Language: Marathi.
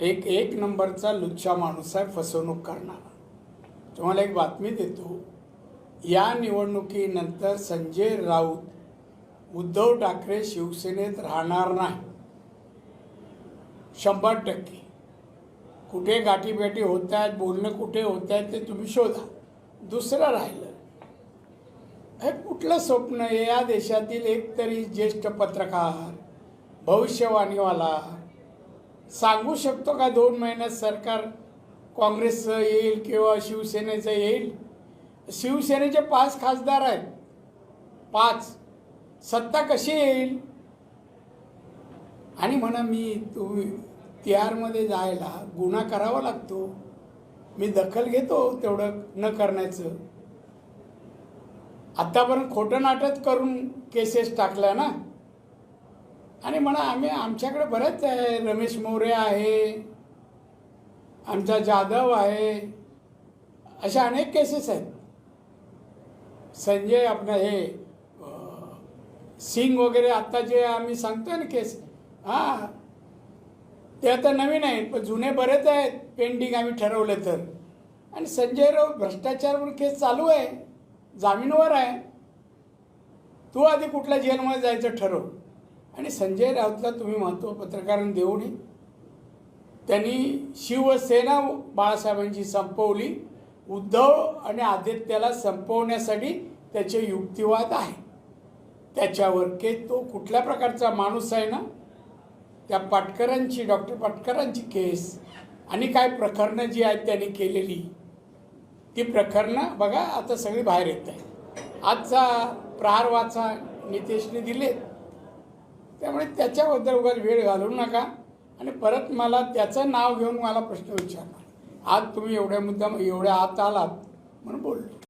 एक एक नंबरचा लुच्चा माणूस आहे फसवणूक करणारा. तुम्हाला एक बातमी देतो. या निवडणुकीनंतर संजय राऊत उद्धव ठाकरे शिवसेनेत राहणार नाही. शंभर टक्के. कुठे गाठीभेटी होत आहेत बोलणं कुठे होत आहेत ते तुम्ही शोधा. दुसरं राहिलं. हे कुठलं स्वप्न आहे? या देशातील एक तरी ज्येष्ठ पत्रकार भविष्यवाणीवाला सांगू शकतो का दोन महिन्यात सरकार काँग्रेसचं येईल किंवा शिवसेनेचं येईल? शिवसेनेचे पाच खासदार आहेत. पाच. सत्ता कशी येईल? आणि म्हणा मी तुम्ही तिहारमध्ये जायला गुन्हा करावा लागतो. मी दखल घेतो तेवढं न करण्याचं. आत्तापर्यंत खोटं नाटक करून केसेस टाकल्या ना? आणि म्हणा आम्ही आमच्याकडे बरेच आहे. रमेश मोरे आहे. आमचा जाधव आहे. अशा अनेक केसेस आहेत. संजय आपलं हे सिंग वगैरे आत्ता जे आम्ही सांगतोय ना केस हां ते आता नवीन आहेत पण जुने बरेच आहेत पेंडिंग आम्ही ठरवले तर. आणि संजय राऊत भ्रष्टाचारवर केस चालू आहे. जामीनवर आहे. तू आधी कुठल्या जेलमध्ये जायचं ठरव. आणि संजय राऊतला तुम्ही महत्त्व पत्रकारांनी देऊनही त्यांनी शिवसेना बाळासाहेबांची संपवली. उद्धव आणि आदित्याला संपवण्यासाठी त्याचे युक्तिवाद आहे. त्याच्यावर के तो कुठल्या प्रकारचा माणूस आहे ना? त्या पाटकरांची डॉक्टर पाटकरांची केस. आणि काय प्रकरणं जी आहेत त्यांनी केलेली ती प्रकरणं बघा आता सगळी बाहेर येत आहे आजचा प्रहार वाचा नितेशने दिलेत. त्यामुळे त्याच्याबद्दल उगाच वेळ घालवू नका. आणि परत मला त्याचं नाव घेऊन मला प्रश्न विचारणार. आज तुम्ही एवढ्या मुद्दा एवढ्या आत आलात म्हणून बोललो.